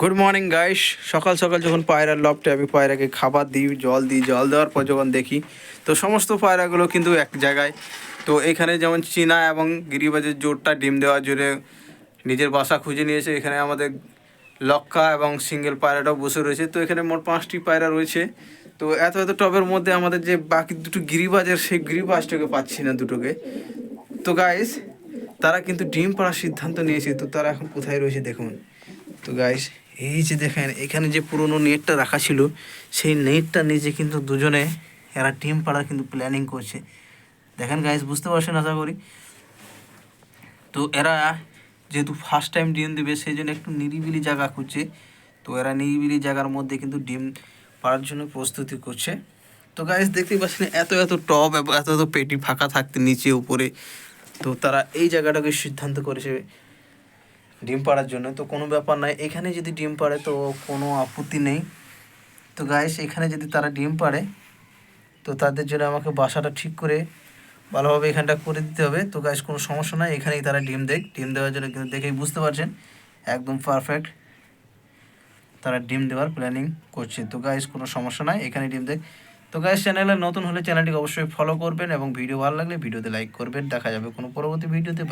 Good morning guys সকাল সকাল যখন পায়রার লপটে আমি পায়রাকে খাবার দিই, জল দিই, জল দেওয়ার পর যখন দেখি, তো সমস্ত পায়রাগুলো কিন্তু এক জায়গায়। তো এখানে যেমন চীনা এবং গিরিবাজের জোরটা ডিম দেওয়ার জন্য নিজের বাসা খুঁজে নিয়েছে এখানে আমাদের লক্কা এবং সিঙ্গেল পায়রাটাও বসে রয়েছে। তো এখানে মোট পাঁচটি পায়রা রয়েছে। তো এত এত টবের মধ্যে আমাদের যে বাকি দুটো গিরিবাজের, সেই গিরিবাজটাকে পাচ্ছি না দুটোকে। তো গাইস তারা কিন্তু ডিম পাড়ার সিদ্ধান্ত নিয়েছে। তো তারা এখন কোথায় রয়েছে দেখুন। তো গাইস এই যে দেখেন, এখানে যে পুরনো নেটটা রাখা ছিল, সেই নেটটা নিচে কিন্তু দুজনে, এরা ডিম পাড়ার কিন্তু প্ল্যানিং করছে। দেখেন গাইস বুঝতে পারছেন আশা করি? তো এরা যেহেতু ফার্স্ট টাইম ডিম দেবে, সেই জন্য একটু নিরিবিলি জায়গা খুঁজছে। তো এরা নিরিবিলি জায়গার মধ্যে কিন্তু ডিম পাড়ার জন্য প্রস্তুতি করছে। তো গাইস দেখতেই পাচ্ছেন, এত এত টপ এত এত পেটি ফাঁকা থাকতে নিচে, উপরে। তো তারা এই জায়গাটাকে সিদ্ধান্ত করেছে। ডিম পাড়ার জন্য। তো কোনো ব্যাপার নয় এখানে যদি ডিম পাড়ে তো কোনো আপত্তি নেই। তো গাইস এখানে যদি তারা ডিম পাড়ে, তো তাদের জন্য আমাকে বাসাটা ঠিক করে ভালোভাবে এখানটা করে দিতে হবে। তো গাইস কোনো সমস্যা নাই, এখানেই তারা ডিম দেখ, ডিম দেওয়ার জন্য কিন্তু দেখেই বুঝতে পারছেন, একদম পারফেক্ট তারা ডিম দেওয়ার প্ল্যানিং করছে। তো গাইস কোনো সমস্যা নাই এখানে ডিম দেখ। তো গাইস চ্যানেলে নতুন হলে চ্যানেলটিকে অবশ্যই ফলো করবেন এবং ভিডিও ভালো লাগলে ভিডিওতে লাইক করবেন। দেখা যাবে কোনো পরবর্তী ভিডিওতে